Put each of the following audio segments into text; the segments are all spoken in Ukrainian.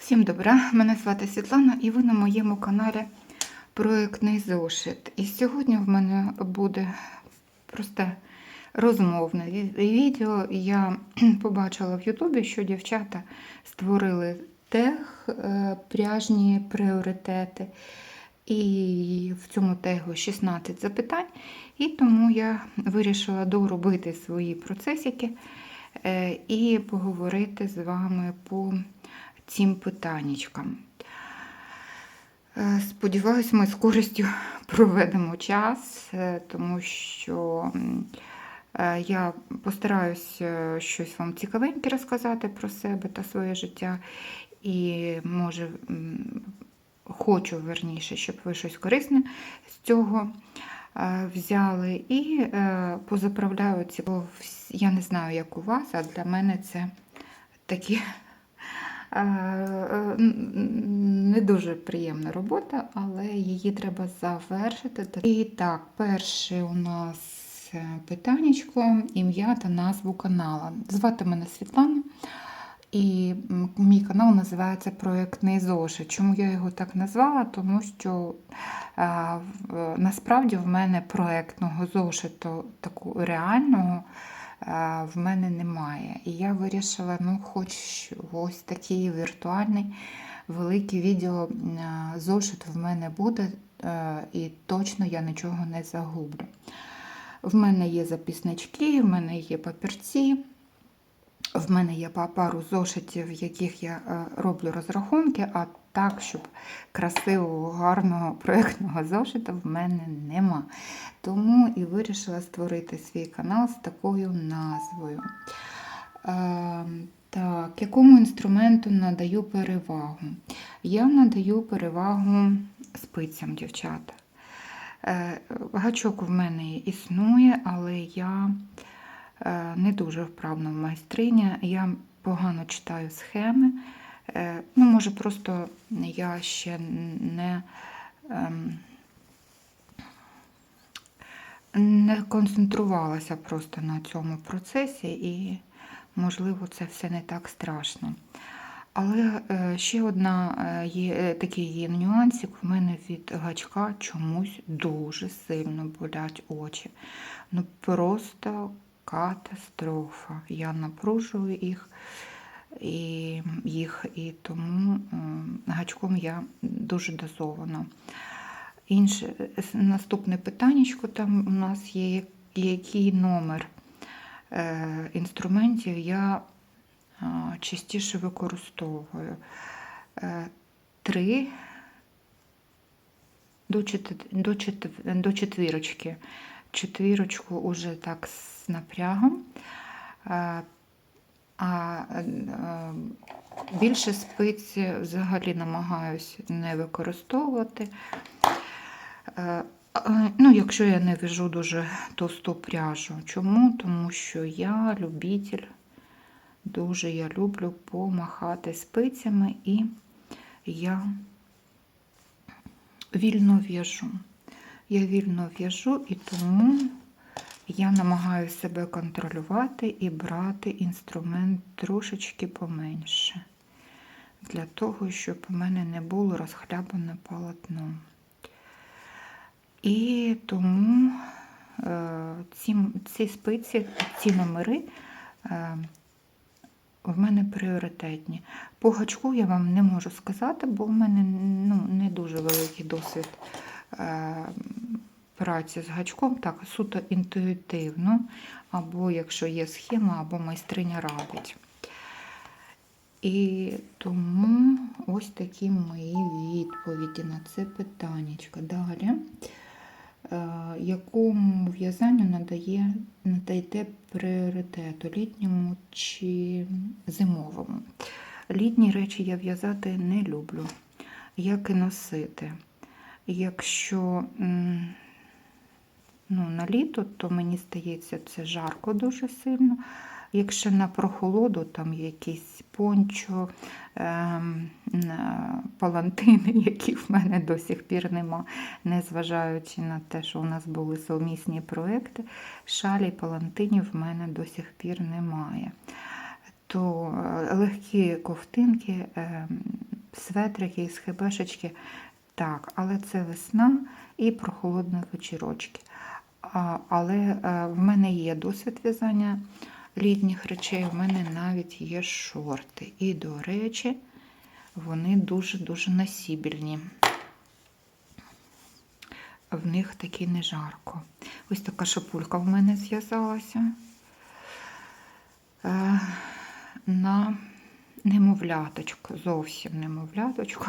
Всім добра, мене звати Світлана і ви на моєму каналі Проектний зошит. І сьогодні в мене буде просте розмовне відео. Я побачила в Ютубі, що дівчата створили тег е, пряжні пріоритети. І в цьому тегу 16 запитань. І тому я вирішила доробити свої процесики е, і поговорити з вами по цим питаннячкам. Е, Сподіваюсь, ми з користю проведемо час, е, тому що е, я постараюсь щось вам цікавеньке розказати про себе та своє життя. І може хочу верніше, щоб ви щось корисне з цього взяли. І позаправляю ці. Я не знаю, як у вас, а для мене це такі не дуже приємна робота, але її треба завершити. І так, перше у нас е, питаннячко, ім'я та назву канала. Звати мене Світлана. І мій канал називається Проєктний зошит. Чому я його так назвала? Тому що а, насправді в мене проєктного зошиту такого реального в мене немає. І я вирішила, ну, хоч ось такий віртуальний великий відео зошит в мене буде, е, і точно я нічого не загублю. В мене є записнички, в мене є папірці. В мене є пару зошитів, в яких я е, роблю розрахунки, а так, щоб красивого, гарного проєктного зошита в мене нема. Тому і вирішила створити свій канал з такою назвою. Е, Так, якому інструменту надаю перевагу? Я надаю перевагу спицям, дівчата. Е, Гачок в мене існує, але я е, не дуже вправна майстриня. Я погано читаю схеми. Е, Ну, може, просто я ще не, ем, не концентрувалася просто на цьому процесі, і, можливо, це все не так страшно. Але е, ще одна е, є такий є нюансик. У мене від гачка чомусь дуже сильно болять очі. Ну просто катастрофа. Я напружую їх і їх, і тому гачком я дуже дозована. Інше е, наступне питаннячко там у нас є, який номер е, інструментів я а, частіше використовую. Е, Три до, до, до четвірочки. Четвірочку уже так з напрягом. А е, е, більше спиць взагалі намагаюсь не використовувати. Е, Ну, якщо я не вяжу дуже товсту пряжу. Чому? Тому що я любитель, дуже я люблю помахати спицями і я вільно в'яжу. Я вільно в'яжу і тому я намагаюся себе контролювати і брати інструмент трошечки поменше. Для того, щоб у мене не було розхлябане полотно. І тому е, ці, ці спиці, ці номери е, в мене пріоритетні. По гачку я вам не можу сказати, бо в мене ну, не дуже великий досвід праці з гачком, так, суто інтуїтивно, або якщо є схема, або майстриня радить. І тому ось такі мої відповіді на це питаннячко. Далі, е, якому в'язанню надає, надаєте пріоритету літньому чи зимовому? Літні речі я в'язати не люблю, як і носити. Якщо ну, на літо, то мені здається, це жарко дуже сильно. Якщо на прохолоду, там якісь пончо, ем, палантини, які в мене до сих пір нема, незважаючи на те, що у нас були совмісні проекти, шалі палантинів в мене до сих пір немає. То е, легкі ковтинки ем, светрики із хебешечки. Так, але це весна і прохолодні вечірочки. Але е, в мене є досвід в'язання літніх речей, в мене навіть є шорти. І, до речі, вони дуже-дуже насібільні. В них таки не жарко. Ось така шапулька в мене зв'язалася. Е, на немовляточку, зовсім немовляточку.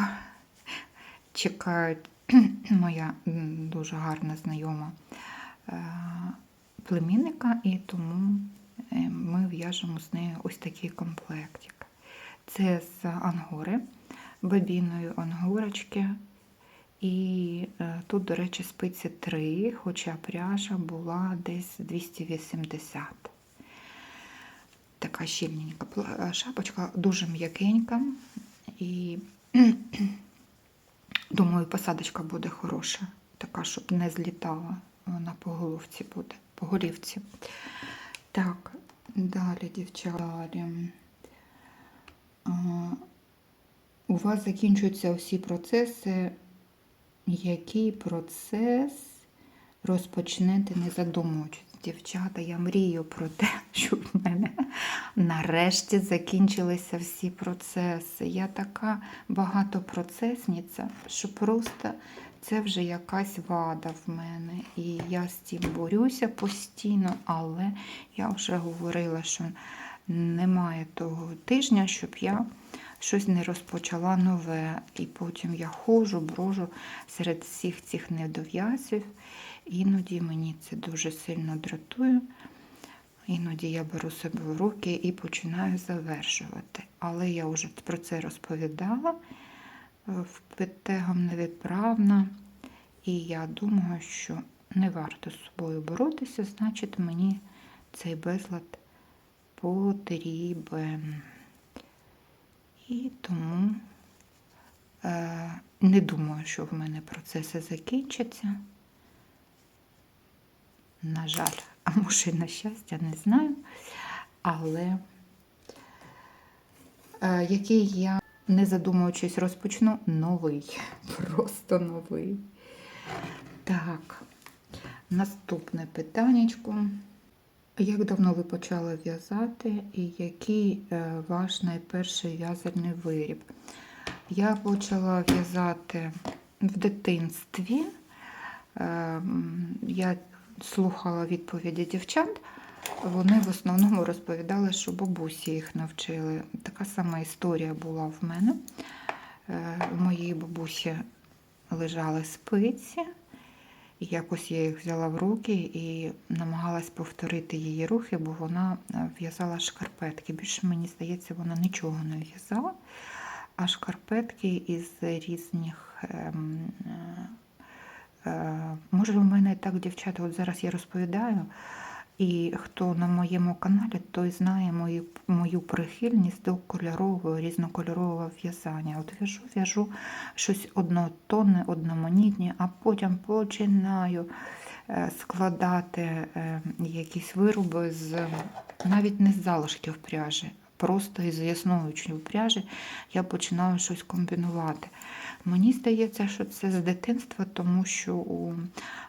Чекають моя дуже гарна знайома племінника, і тому е, ми в'яжемо з нею ось такий комплектик. Це з ангори, бабіною ангорочки. І е, тут, до речі, спиці 3, хоча пряжа була десь 280. Така щільненька е, шапочка, дуже м'якенька. І думаю, посадочка буде хороша, така, щоб не злітала. Вона по головці буде, по голівці. Так, далі, дівчата. У вас закінчуються всі процеси. Який процес розпочнете, не задумуючись? Дівчата, я мрію про те, щоб в мене нарешті закінчилися всі процеси. Я така багатопроцесниця, що просто це вже якась вада в мене. І я з цим борюся постійно, але я вже говорила, що немає того тижня, щоб я щось не розпочала нове. І потім я ходжу, брожу серед всіх цих недов'язів. Іноді мені це дуже сильно дратує. Іноді я беру себе в руки і починаю завершувати. Але я вже про це розповідала е, в невідправна. І я думаю, що не варто з собою боротися, значить мені цей безлад потрібен. І тому е, не думаю, що в мене процеси закінчаться. На жаль, а може і на щастя, не знаю. Але е, який я, не задумуючись, розпочну новий. Просто новий. Так, наступне питаннячко. Як давно ви почали в'язати і який е, ваш найперший в'язальний виріб? Я почала в'язати в дитинстві. Е, Я слухала відповіді дівчат. Вони в основному розповідали, що бабусі їх навчили. Така сама історія була в мене. Е, У моїй бабусі лежали спиці. І якось я їх взяла в руки і намагалась повторити її рухи, бо вона е, в'язала шкарпетки. Більше мені здається, вона нічого не в'язала, а шкарпетки із різних. ем, е, е, Може, у мене так, дівчата, от зараз я розповідаю, і хто на моєму каналі, той знає мою, мою прихильність до кольорового, різнокольорового в'язання. От в'яжу, в'яжу щось однотонне, одноманітне, а потім починаю е, складати е, якісь вироби з навіть не з залишків пряжі, просто із існуючої пряжі я починаю щось комбінувати. Мені здається, що це з дитинства, тому що у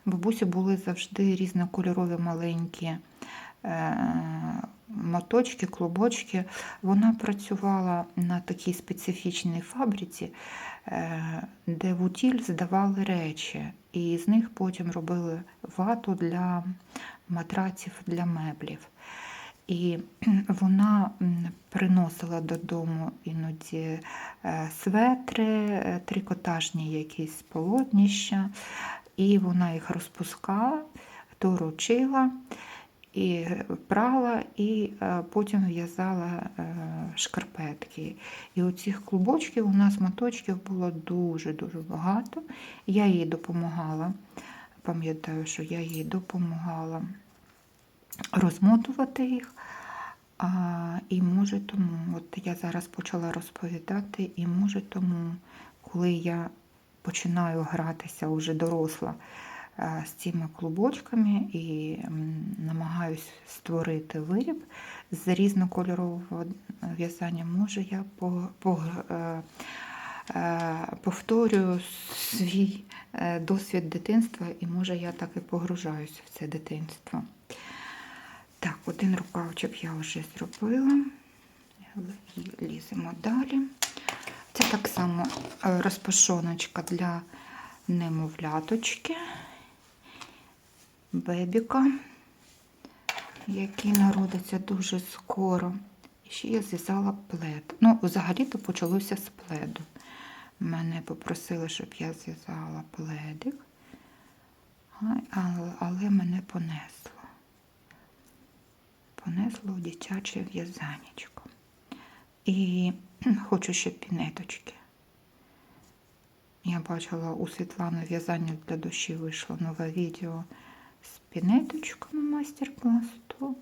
бабусі були завжди різнокольорові маленькі моточки, клубочки. Вона працювала на такій специфічній фабриці, е, де в утіль здавали речі, і з них потім робили вату для матраців, для меблів. І вона приносила додому іноді е, светри, е, трикотажні якісь полотнища, і вона їх розпускала, торочила, і прала, і е, потім в'язала е, шкарпетки. І оцих клубочків у нас моточків було дуже-дуже багато. Я їй допомагала. Пам'ятаю, що я їй допомагала розмотувати їх. А, і може тому, от я зараз почала розповідати, і може тому, коли я починаю гратися вже доросла з цими клубочками і намагаюсь створити виріб з різнокольорового в'язання, може я по, по, е, повторюю свій е, досвід дитинства, і може я так і погружаюся в це дитинство. Так, один рукавчик я вже зробила. Ліземо далі. Це так само е, розпашоночка для немовляточки, бебіка, який народиться дуже скоро. І ще я зв'язала плед. Ну, взагалі-то почалося з пледу. Мене попросили, щоб я зв'язала пледик, але, мене понесло. Понесло дитяче в'язанечко. І хочу ще пінеточки. Я бачила у Світлани в'язання для душі вийшло нове відео з пінеточками майстер-клас, то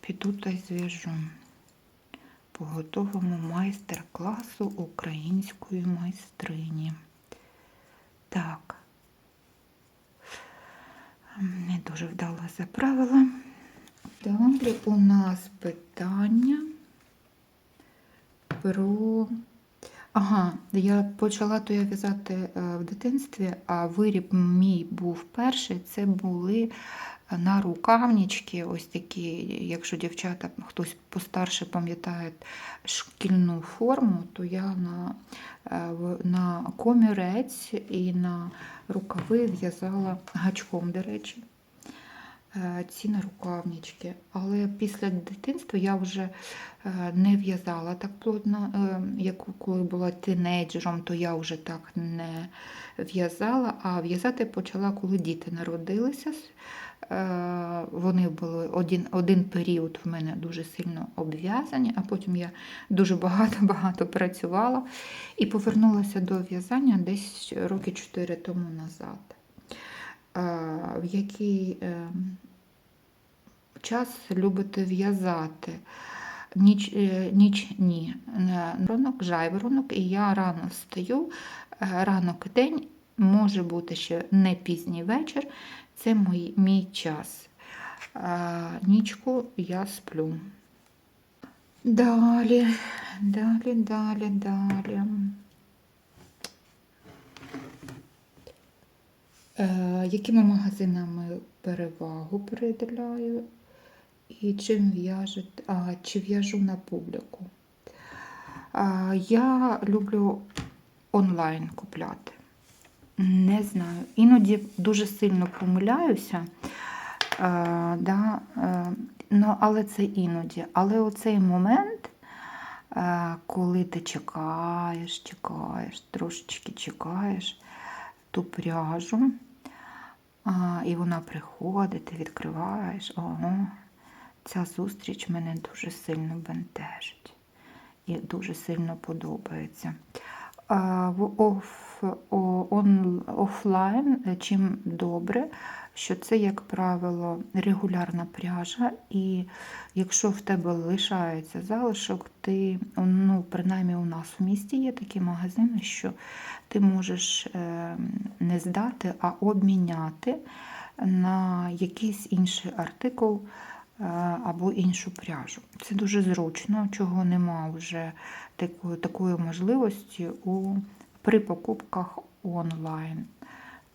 піду та й зв'яжу по готовому майстер-класу української майстрині. Так, не дуже вдало заправила. Далі у нас питання про. Ага, я почала то я в'язати е, в дитинстві, а виріб мій був перший. Це були на рукавнички, ось такі, якщо дівчата, хтось постарше пам'ятає шкільну форму, то я на, е, на комірець і на рукави в'язала гачком, до речі е, ці нарукавнички. Але після дитинства я вже е, не в'язала так плотно, е, як коли була тинейджером, то я вже так не в'язала, а в'язати почала, коли діти народилися. Е, Вони були один, один період в мене дуже сильно обв'язані, а потім я дуже багато-багато працювала і повернулася до в'язання десь роки 4 тому назад. В який е, час любите в'язати? Ніч, е, ніч ні. Е, Ранок жайворонок, і я рано встаю. Е, Ранок день може бути ще не пізній вечір. Це мій, мій час. Нічку я сплю. Далі, далі, далі, далі. Якими магазинами перевагу приділяю? І чим а, чи в'яжу на публіку? А, я люблю онлайн купляти. Не знаю. Іноді дуже сильно помиляюся. Е, да, е, ну, але це іноді. Але оцей момент, е, коли ти чекаєш, чекаєш, трошечки чекаєш ту пряжу, а, і вона приходить, ти відкриваєш. Ого, ця зустріч мене дуже сильно бентежить і дуже сильно подобається. А, В офлайн чим добре, що це, як правило, регулярна пряжа, і якщо в тебе лишається залишок, ти, ну, принаймні у нас в місті є такі магазини, що ти можеш е, не здати, а обміняти на якийсь інший артикул е, або іншу пряжу. Це дуже зручно, чого нема вже такої, такої можливості у, при покупках онлайн.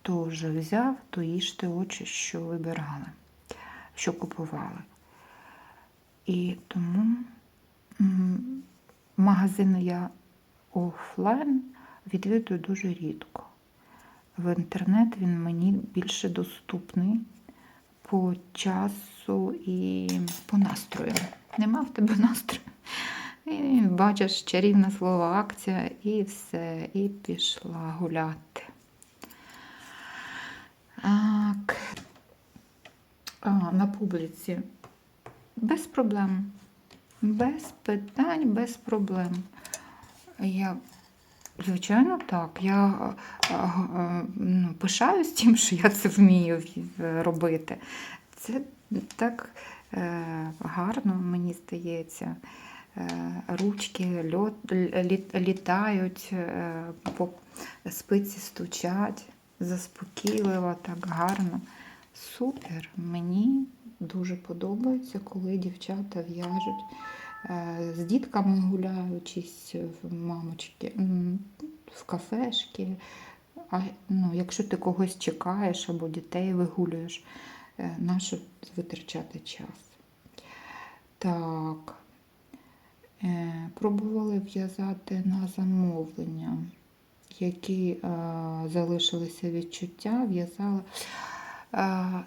То вже взяв, то їжте очі, що вибирали, що купували. І тому магазини я офлайн відвідую дуже рідко. В інтернет він мені більше доступний по часу і по настрою. Нема в тебе настрою. І бачиш чарівне слово акція, і все, і пішла гуляти. А, на публіці. Без проблем. Без питань, без проблем. Я, звичайно, так. Я ну, пишаюсь тим, що я це вмію робити. Це так е, гарно, мені здається. Е, Ручки льот, літають, е, по спиці стучать, заспокійливо, так гарно. Супер! Мені дуже подобається, коли дівчата в'яжуть е, з дітками гуляючись в мамочки. В кафешки. А ну, якщо ти когось чекаєш або дітей вигулюєш, е, нащо витрачати час? Так. Е, Пробували в'язати на замовлення, які е, залишилися відчуття, в'язала. Е,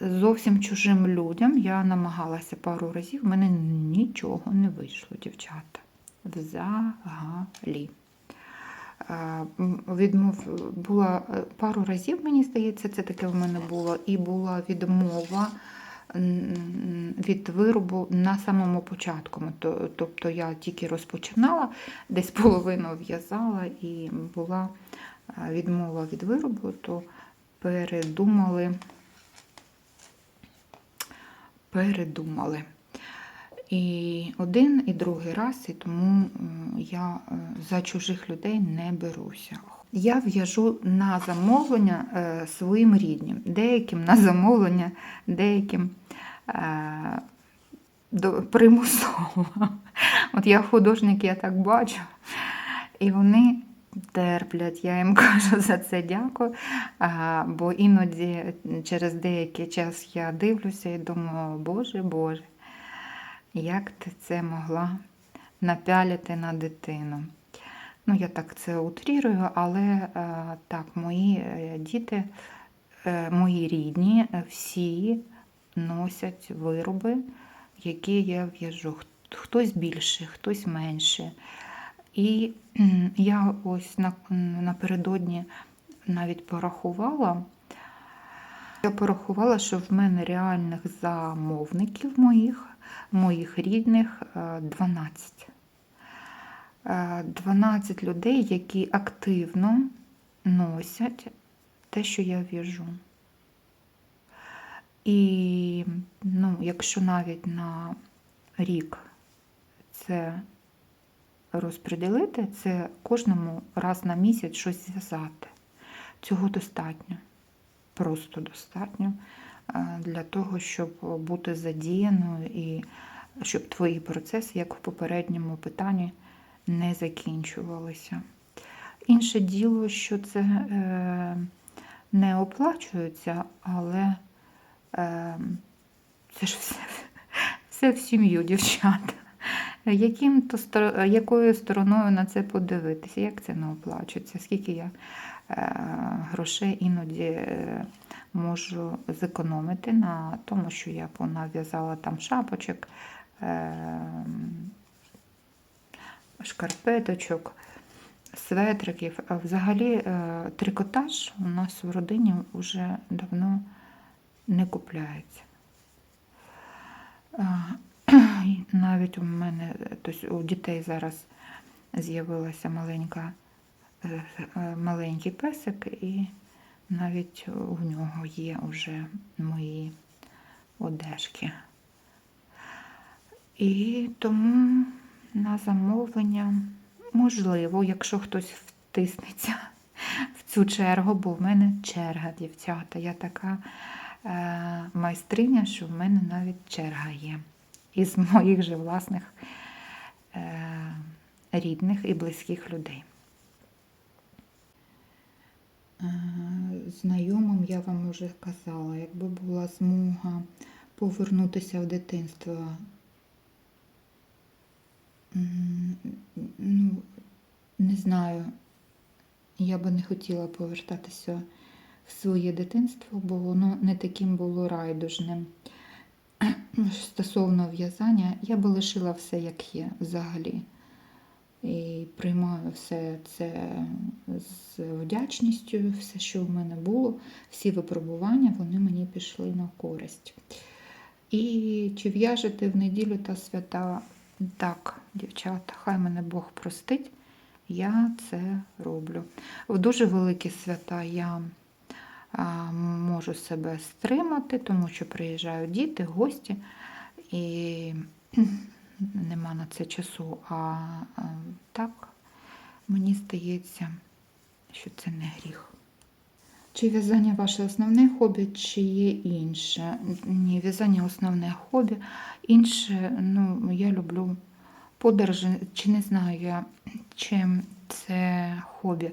Зовсім чужим людям я намагалася пару разів, в мене нічого не вийшло, дівчата. Взагалі. Е, Відмов була пару разів, мені здається, це таке в мене було, і була відмова від виробу на самому початку. Тобто я тільки розпочинала, десь половину в'язала і була е, відмова від виробу, то передумали. Передумали. І один, і другий раз, і тому я е, за чужих людей не беруся. Я в'яжу на замовлення е, своїм рідним, деяким на замовлення, деяким е, примусово. От я художник, я так бачу. І вони терплять. Я їм кажу за це дякую. А, бо іноді через деякий час я дивлюся і думаю, Боже, Боже, як ти це могла напялити на дитину? Ну, я так це утрірую, але е, так, мої е, діти, е, мої рідні, всі носять вироби, які я в'яжу. Хтось більше, хтось менше. І я ось напередодні навіть порахувала. Я порахувала, що в мене реальних замовників моїх, моїх рідних е, 12. Е, 12 людей, які активно носять те, що я в'яжу. І ну, якщо навіть на рік це розподілити, це кожному раз на місяць щось зв'язати. Цього достатньо. Просто достатньо е, для того, щоб бути задіяною і щоб твої процеси, як в попередньому питанні, не закінчувалися. Інше діло, що це е, не оплачується, але е, це ж все, все в сім'ю, дівчата. Яким то якою стороною на це подивитися? Як це не оплачується? Скільки я е, грошей іноді е, можу зекономити на тому, що я понав'язала там шапочок, е, шкарпеточок, светриків. Взагалі е, трикотаж у нас в родині вже давно не купляється. Е, Навіть у мене, тобто у дітей зараз з'явилася маленька, е, маленький песик, і навіть у нього є вже мої одежки. І тому на замовлення можливо, якщо хтось втиснеться в цю чергу, бо в мене черга, дівчата. Я така е, майстриня, що в мене навіть черга є із моїх же власних е, рідних і близьких людей. Е, Знайомим я вам вже казала, якби була змога повернутися в дитинство. Ну, не знаю, я би не хотіла повертатися в своє дитинство, бо воно не таким було райдужним. Стосовно в'язання, я би лишила все як є взагалі. І приймаю все це з вдячністю, все, що в мене було, всі випробування, вони мені пішли на користь. І чи в'яжете в неділю та свята? Так, дівчата, хай мене Бог простить, я це роблю. В дуже великі свята я можу себе стримати, тому що приїжджають діти, гості, і нема на це часу. А, так, мені здається, що це не гріх. Чи в'язання ваше основне хобі, чи є інше? Ні, в'язання основне хобі. Інше, ну, я люблю подорожі, чи не знаю я, чи це хобі.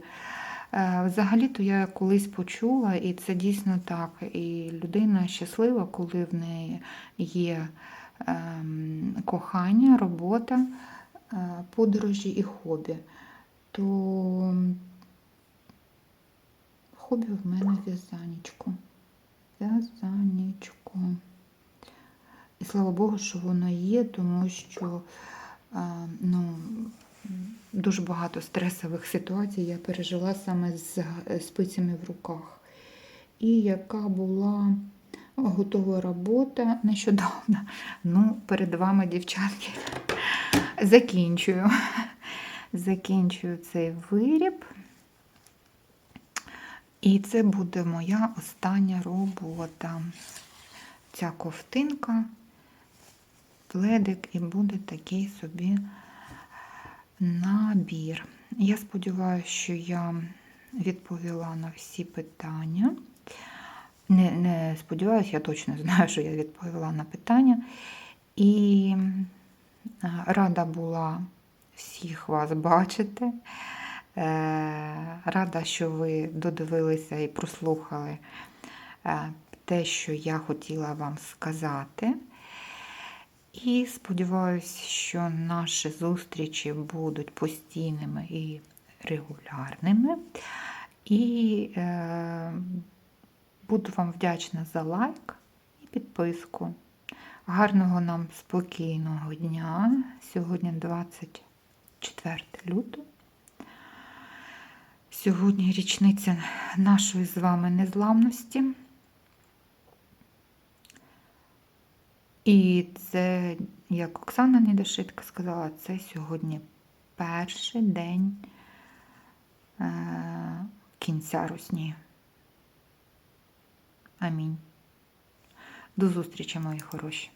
Е, Взагалі-то я колись почула, і це дійсно так. І людина щаслива, коли в неї є кохання, робота, е, подорожі і хобі. То хобі в мене в'язанечко. В'язанечко. І слава Богу, що воно є, тому що е, ну, дуже багато стресових ситуацій я пережила саме з спицями в руках. І яка була готова робота нещодавно. Ну, перед вами, дівчатки, закінчую. Закінчую цей виріб. І це буде моя остання робота. Ця ковтинка, пледик, і буде такий собі набір. Я сподіваюся, що я відповіла на всі питання. Не, не сподіваюся, я точно знаю, що я відповіла на питання. І рада була всіх вас бачити. Е, Рада, що ви додивилися і прослухали е, те, що я хотіла вам сказати. І сподіваюся, що наші зустрічі будуть постійними і регулярними. І е, буду вам вдячна за лайк і підписку. Гарного нам спокійного дня. Сьогодні 24 лютого. Сьогодні річниця нашої з вами незламності. І це, як Оксана Недошитка сказала, це сьогодні перший день е, кінця русні. Амінь. До зустрічі, мої хороші.